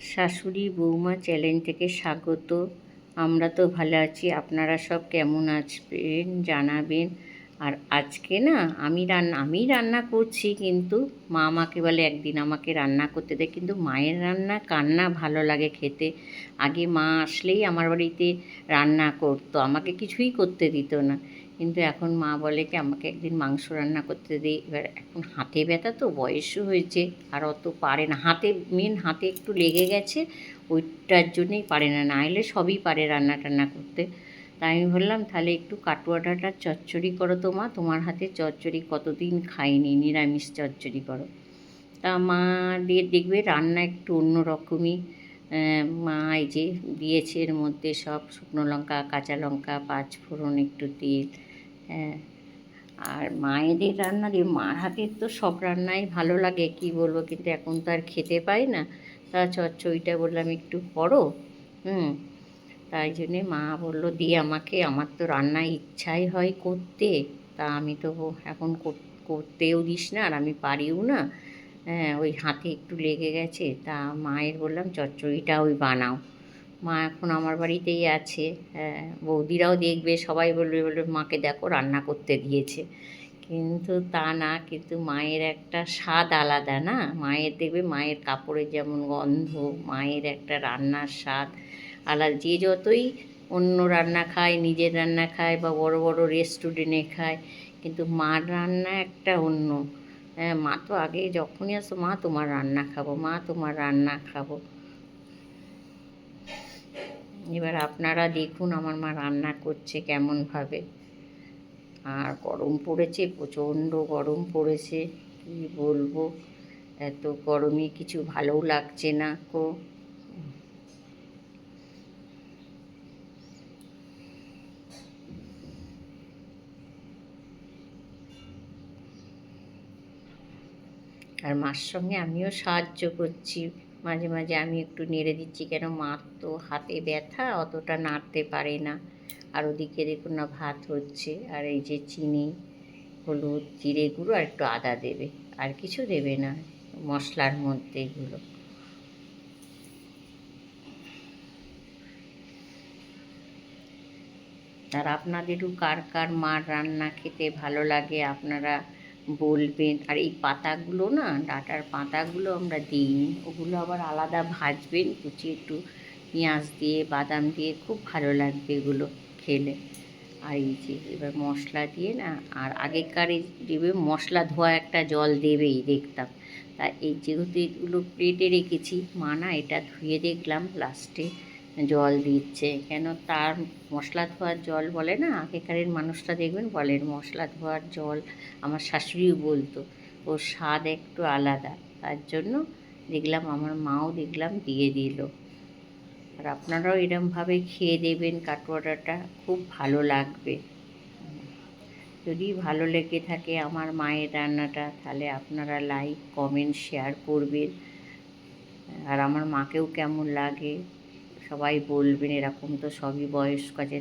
শাশুড়ি, বৌমা চ্যানেল থেকে স্বাগত। আমরা তো ভালো আছি, আপনারা সব কেমন আছেন জানাবেন। আর আজকে না, আমি রান্না আমি রান্না করছি কিন্তু মা আমাকে বলে, একদিন আমাকে রান্না করতে দেয় কিন্তু মায়ের রান্না, কান্না ভালো লাগে খেতে। আগে মা আসলেই আমার বাড়িতে রান্না করতো, আমাকে কিছুই করতে দিত না। কিন্তু এখন মা বলে কি, আমাকে একদিন মাংস রান্না করতে দিই এবার এখন হাতে ব্যথা তো, বয়সও হয়েছে, আর অত পারে না। হাতে মেন হাতে একটু লেগে গেছে, ওইটার জন্যই পারে না। না এলে সবই পারে রান্না টান্না করতে। তাই আমি বললাম, তাহলে একটু কাটুয়া ডাঁটার চচ্চড়ি করো তো মা। তোমার হাতে চচ্চড়ি কতদিন খাইনি, নিরামিষ চচ্চড়ি করো। তা মা দিয়ে দেখবে রান্না একটু অন্য রকমই মা এই যে দিয়েছে এর মধ্যে সব শুকনো লঙ্কা, কাঁচা লঙ্কা, পাঁচ ফোড়ন, একটু তেল হ্যাঁ আর মায়েদের রান্না দিয়ে মার হাতের তো সব রান্নাই ভালো লাগে, কি বলব? কিন্তু এখন তো আর খেতে পাই না। তা চচ্চড়িটা বললাম একটু করো, হুম। তাই জন্যে মা বলল দিয়ে আমাকে, আমার তো রান্না ইচ্ছাই হয় করতে। তা আমি তো এখন করতেও দিস না, আর আমি পারিও না। হ্যাঁ ওই হাতে একটু লেগে গেছে, তা মায়ের বললাম, চচ্চড়িটা ওই বানাও। মা এখন আমার বাড়িতেই আছে হ্যাঁ বৌদিরাও দেখবে, সবাই বলবে বলবে, মাকে দেখো রান্না করতে দিয়েছে। কিন্তু তা না, কিন্তু মায়ের একটা স্বাদ আলাদা না? মায়ের দেখবে, মায়ের কাপড়ের যেমন গন্ধ, মায়ের একটা রান্নার স্বাদ আলাদা। যে যতই অন্য রান্না খায়, নিজের রান্না খায় বা বড় বড় রেস্টুরেন্টে খায়, কিন্তু মার রান্না একটা অন্য। মা তো আগে যখনই আসো, মা তোমার রান্না খাব, মা তোমার রান্না খাব। এবার আপনারা দেখুন আমার মা রান্না করছে কেমনভাবে। আর গরম পড়েছে, প্রচণ্ড গরম পড়েছে, কী বলব? এত গরমে কিছু ভালোও লাগছে না কো আর মার সঙ্গে আমিও সাহায্য করছি। মাঝে মাঝে আমি একটু নেড়ে দিচ্ছি কেন মার তো হাতে ব্যথা, অতটা নাড়তে পারে না। আর ওদিকে দেখুন না, ভাত হচ্ছে। আর এই যে চিনি, হলুদ, জিরে গুঁড়ো আর একটু আদা দেবে। আর কিছু দেবে না মশলার মধ্যে এগুলো। আর আপনাদেরও কার কার মার রান্না খেতে ভালো লাগে? আপনারা বলবেন। আর এই পাতাগুলো না, ডাটার পাতাগুলো আমরা দিইনি ওগুলো আবার আলাদা ভাজবেন, কুচি একটু পেঁয়াজ দিয়ে, বাদাম দিয়ে, খুব ভালো লাগবে এগুলো খেলে। আর এই যে এবার মশলা দিয়ে না, আর আগেকার দেবে মশলা ধোয়া একটা জল দেবেই দেখতাম। তা এই যেহেতু এগুলো প্লেটে রেখেছি, মা না এটা ধুয়ে দেখলাম লাস্টে জল দিচ্ছে। কেন তার মশলা ধোয়ার জল বলে না? আগেকারের মানুষটা দেখবেন বলেন, মশলা ধোয়ার জল আমার শাশুড়িও বলতো, ওর স্বাদ একটু আলাদা। তার জন্য দেখলাম, আমার মাও দেখলাম দিয়ে দিল। আর আপনারাও এরমভাবে খেয়ে দেবেন কাটোয়াটা খুব ভালো লাগবে। যদি ভালো লেগে থাকে আমার মায়ের রান্নাটা, তাহলে আপনারা লাইক কমেন্ট শেয়ার করবেন। আর আমার মাকেও কেমন লাগে? সবাই বলবেন এরকম তো সবই বয়স্ক আছে